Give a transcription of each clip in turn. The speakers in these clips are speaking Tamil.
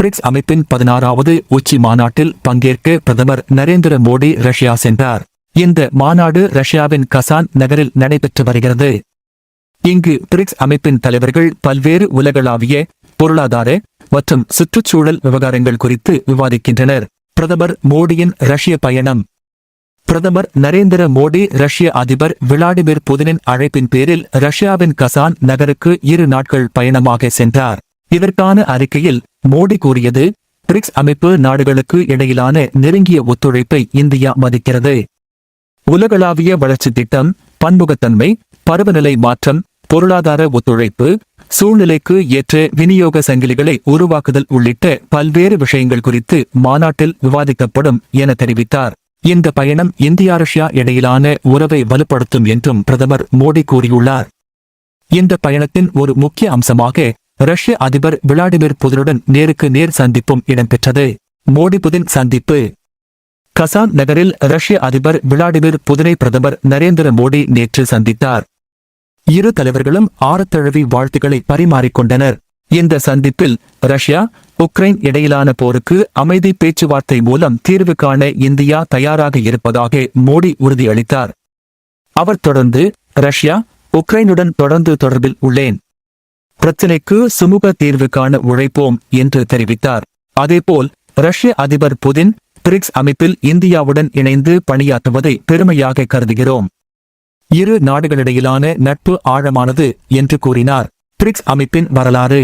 பிரிக்ஸ் அமைப்பின் பதினாறாவது உச்சி மாநாட்டில் பங்கேற்க பிரதமர் நரேந்திர மோடி ரஷ்யா சென்றார். இந்த மாநாடு ரஷ்யாவின் கசான் நகரில் நடைபெற்று வருகிறது. இங்கு பிரிக்ஸ் அமைப்பின் தலைவர்கள் பல்வேறு உலகளாவிய பொருளாதார மற்றும் சுற்றுச்சூழல் விவகாரங்கள் குறித்து விவாதிக்கின்றனர். பிரதமர் மோடியின் ரஷ்ய பயணம். பிரதமர் நரேந்திர மோடி ரஷ்ய அதிபர் விளாடிமிர் புதினின் அழைப்பின் பேரில் ரஷ்யாவின் கசான் நகருக்கு இரு நாட்கள் பயணமாக சென்றார். இதற்கான அறிக்கையில் மோடி கூறியது பிரிக்ஸ் அமைப்பு நாடுகளுக்கு இடையிலான நெருங்கிய ஒத்துழைப்பை இந்தியா மதிக்கிறது. உலகளாவிய வளர்ச்சி திட்டம் பன்முகத்தன்மை பருவநிலை மாற்றம் பொருளாதார ஒத்துழைப்பு சூழ்நிலைக்கு ஏற்ற விநியோக சங்கிலிகளை உருவாக்குதல் உள்ளிட்ட பல்வேறு விஷயங்கள் குறித்து மாநாட்டில் விவாதிக்கப்படும் என தெரிவித்தார். இந்த பயணம் இந்தியா ரஷ்யா இடையிலான உறவை வலுப்படுத்தும் என்றும் பிரதமர் மோடி கூறியுள்ளார். இந்த பயணத்தின் ஒரு முக்கிய அம்சமாக ரஷ்ய அதிபர் விளாடிமிர் புதினுடன் நேருக்கு நேர் சந்திப்பும் இடம்பெற்றது. மோடி புதின் சந்திப்பு. கசான் நகரில் ரஷ்ய அதிபர் விளாடிமிர் புதினை பிரதமர் நரேந்திர மோடி நேற்று சந்தித்தார். இரு தலைவர்களும் ஆரத்தழுவி வாழ்த்துக்களை பரிமாறிக்கொண்டனர். இந்த சந்திப்பில் ரஷ்யா உக்ரைன் இடையிலான போருக்கு அமைதி பேச்சுவார்த்தை மூலம் தீர்வு காண இந்தியா தயாராக இருப்பதாக மோடி உறுதியளித்தார். அவர் தொடர்ந்து ரஷ்யா உக்ரைனுடன் தொடர்ந்து தொடர்பில் உள்ளேன். பிரச்சினைக்கு சுமூக தீர்வு காண உழைப்போம் என்று தெரிவித்தார். அதேபோல் ரஷ்ய அதிபர் புதின் பிரிக்ஸ் அமைப்பில் இந்தியாவுடன் இணைந்து பணியாற்றுவதை பெருமையாக கருதுகிறோம். இரு நாடுகளிடையிலான நட்பு ஆழமானது என்று கூறினார். பிரிக்ஸ் அமைப்பின் வரலாறு.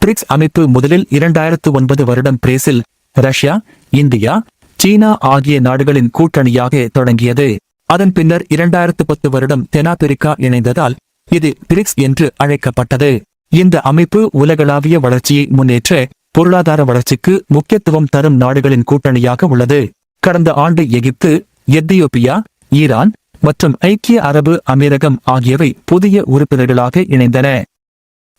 பிரிக்ஸ் அமைப்பு முதலில் இரண்டாயிரத்து ஒன்பது வருடம் பிரேசில் ரஷ்யா இந்தியா சீனா ஆகிய நாடுகளின் கூட்டணியாக தொடங்கியது. அதன் பின்னர் இரண்டாயிரத்து பத்து வருடம் தென்னாப்பிரிக்கா இணைந்ததால் இது பிரிக்ஸ் என்று அழைக்கப்பட்டது. இந்த அமைப்பு உலகளாவிய வளர்ச்சியை முன்னேற்ற பொருளாதார வளர்ச்சிக்கு முக்கியத்துவம் தரும் நாடுகளின் கூட்டணியாக உள்ளது. கடந்த ஆண்டு எகிப்து எத்தியோப்பியா ஈரான் மற்றும் ஐக்கிய அரபு அமீரகம் ஆகியவை புதிய உறுப்பினர்களாக இணைந்தன.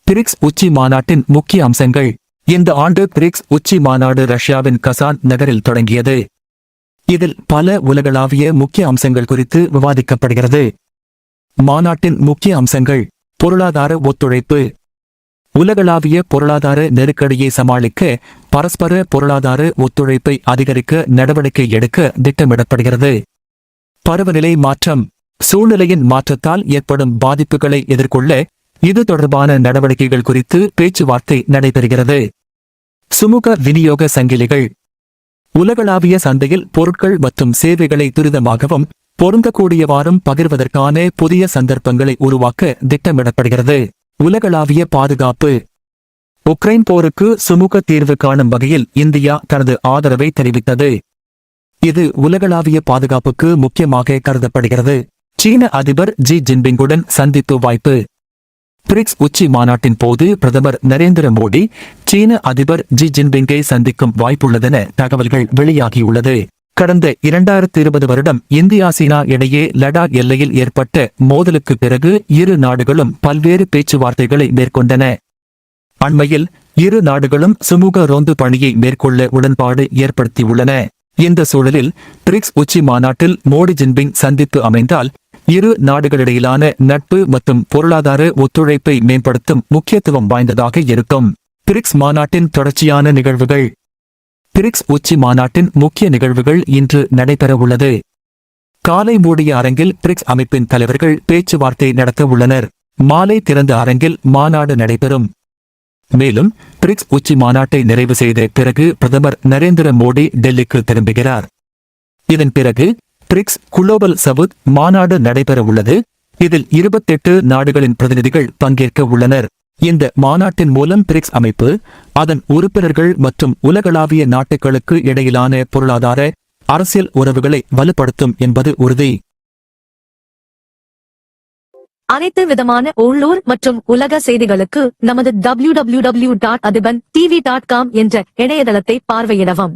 பிரிக்ஸ் உச்சி மாநாட்டின் முக்கிய அம்சங்கள். இந்த ஆண்டு பிரிக்ஸ் உச்சி மாநாடு ரஷ்யாவின் கசான் நகரில் தொடங்கியது. இதில் பல உலகளாவிய முக்கிய அம்சங்கள் குறித்து விவாதிக்கப்படுகிறது. மாநாட்டின் முக்கிய அம்சங்கள். பொருளாதார ஒத்துழைப்பு. உலகளாவிய பொருளாதார நெருக்கடியை சமாளிக்க பரஸ்பர பொருளாதார ஒத்துழைப்பை அதிகரிக்க நடவடிக்கை எடுக்க திட்டமிடப்படுகிறது. பருவநிலை மாற்றம். சூழ்நிலையின் மாற்றத்தால் ஏற்படும் பாதிப்புகளை எதிர்கொள்ள இது தொடர்பான நடவடிக்கைகள் குறித்து பேச்சுவார்த்தை நடைபெறுகிறது. சுமூக விநியோக சங்கிலிகள். உலகளாவிய சந்தையில் பொருட்கள் மற்றும் சேவைகளை துரிதமாகவும் பொருந்தக்கூடியவாறும் பகிர்வதற்கான புதிய சந்தர்ப்பங்களை உருவாக்க திட்டமிடப்படுகிறது. உலகளாவிய பாதுகாப்பு. உக்ரைன் போருக்கு சுமூக தீர்வு காணும் வகையில் இந்தியா தனது ஆதரவை தெரிவித்தது. இது உலகளாவிய பாதுகாப்புக்கு முக்கியமாக கருதப்படுகிறது. சீன அதிபர் ஜி ஜின்பிங்குடன் சந்திப்பு வாய்ப்பு. பிரிக்ஸ் உச்சி மாநாட்டின் போது பிரதமர் நரேந்திர மோடி சீன அதிபர் ஜி ஜின்பிங்கை சந்திக்கும் வாய்ப்புள்ளதென தகவல்கள் வெளியாகியுள்ளது. கடந்த இரண்டாயிரத்தி இருபது வருடம் இந்தியா சீனா இடையே லடாக் எல்லையில் ஏற்பட்ட மோதலுக்கு பிறகு இரு நாடுகளும் பல்வேறு பேச்சுவார்த்தைகளை மேற்கொண்டன. அண்மையில் இரு நாடுகளும் சுமூக ரோந்து பணியை மேற்கொள்ள உடன்பாடு ஏற்படுத்தியுள்ளன. இந்த சூழலில் பிரிக்ஸ் உச்சி மாநாட்டில் மோடி ஜின்பிங் சந்திப்பு அமைந்தால் இரு நாடுகளிடையிலான நட்பு மற்றும் பொருளாதார ஒத்துழைப்பை மேம்படுத்தும் முக்கியத்துவம் வாய்ந்ததாக இருக்கும். பிரிக்ஸ் மாநாட்டின் தொடர்ச்சியான நிகழ்வுகள் பிரிக்ஸ் உச்சி மாநாட்டின் முக்கிய நிகழ்வுகள் இன்று நடைபெறவுள்ளது. காலை மூடிய அரங்கில் பிரிக்ஸ் அமைப்பின் தலைவர்கள் பேச்சுவார்த்தை நடத்த உள்ளனர். மாலை திறந்த அரங்கில் மாநாடு நடைபெறும். மேலும் பிரிக்ஸ் உச்சி மாநாட்டை நிறைவு செய்த பிறகு பிரதமர் நரேந்திர மோடி டெல்லிக்கு திரும்புகிறார். இதன் பிறகு பிரிக்ஸ் குளோபல் சவுத் மாநாடு நடைபெற உள்ளது இதில் இருபத்தெட்டு நாடுகளின் பிரதிநிதிகள் பங்கேற்க உள்ளனர். இந்த மாநாட்டின் மூலம் பிரிக்ஸ் அமைப்பு அதன் உறுப்பினர்கள் மற்றும் உலகளாவிய நாட்டுகளுக்கு இடையிலான பொருளாதார அரசியல் உறவுகளை வலுப்படுத்தும் என்பது உறுதி. அனைத்து விதமான உள்ளூர் மற்றும் உலக செய்திகளுக்கு நமது W W W dot Athiban TV dot com என்ற இணையதளத்தை பார்வையிடவும்.